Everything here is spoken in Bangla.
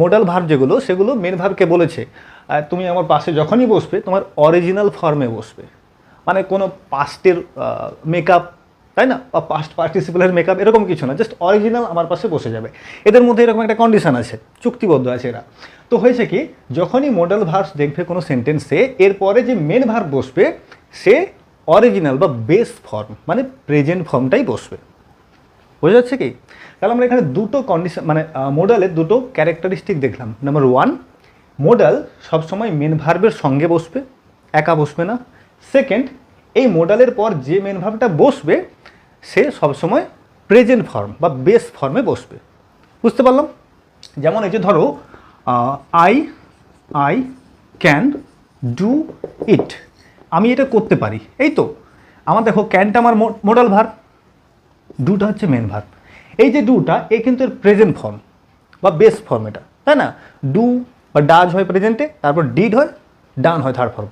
মোডাল ভার্ব যেগুলো, সেগুলো মেন ভার্বকে বলেছে। তুমি আমার পাশে যখনই বসবে, তোমার অরিজিনাল ফর্মে বসবে। মানে কোনো পাস্টের মেকআপ তাই না? বা পাস্ট পার্টিসিপেলের মেকআপ এরকম কিছু না জাস্ট অরিজিনাল আমার পাশে বসে যাবে। এদের মধ্যে এরকম একটা কন্ডিশন আছে, চুক্তিবদ্ধ আছে এরা। তো হয়েছে কি, যখনই মোডাল ভার্বস দেখবে কোনো সেন্টেন্সে এরপরে যে মেন ভার্ব বসবে, সে অরিজিনাল বা বেস ফর্ম মানে প্রেজেন্ট ফর্মটাই বসবে। বোঝা যাচ্ছে কি? তাহলে আমরা এখানে দুটো কন্ডিশন মানে মোডালের দুটো ক্যারেক্টারিস্টিক দেখলাম। নাম্বার ওয়ান মোডাল সবসময় মেন ভার্বের সঙ্গে বসবে, একা বসবে না। সেকেন্ড এই মোডালের পর যে মেন ভার্বটা বসবে, সে সবসময় প্রেজেন্ট ফর্ম বা বেস ফর্মে বসবে। বুঝতে পারলাম? যেমন এই যে ধরো I I can do it আমি এটা করতে পারি। এই তো? আমার দেখো ক্যানটা আমার মোডাল ভার্ব ডুটা হচ্ছে মেন ভার্ব এই যে ডুটা এ কিন্তু এর প্রেজেন্ট ফর্ম বা বেস্ট ফর্ম এটা, তাই না? ডু বা ডাজ হয় প্রেজেন্টে তারপর ডিড হয় ডান হয় থার্ড ফর্ম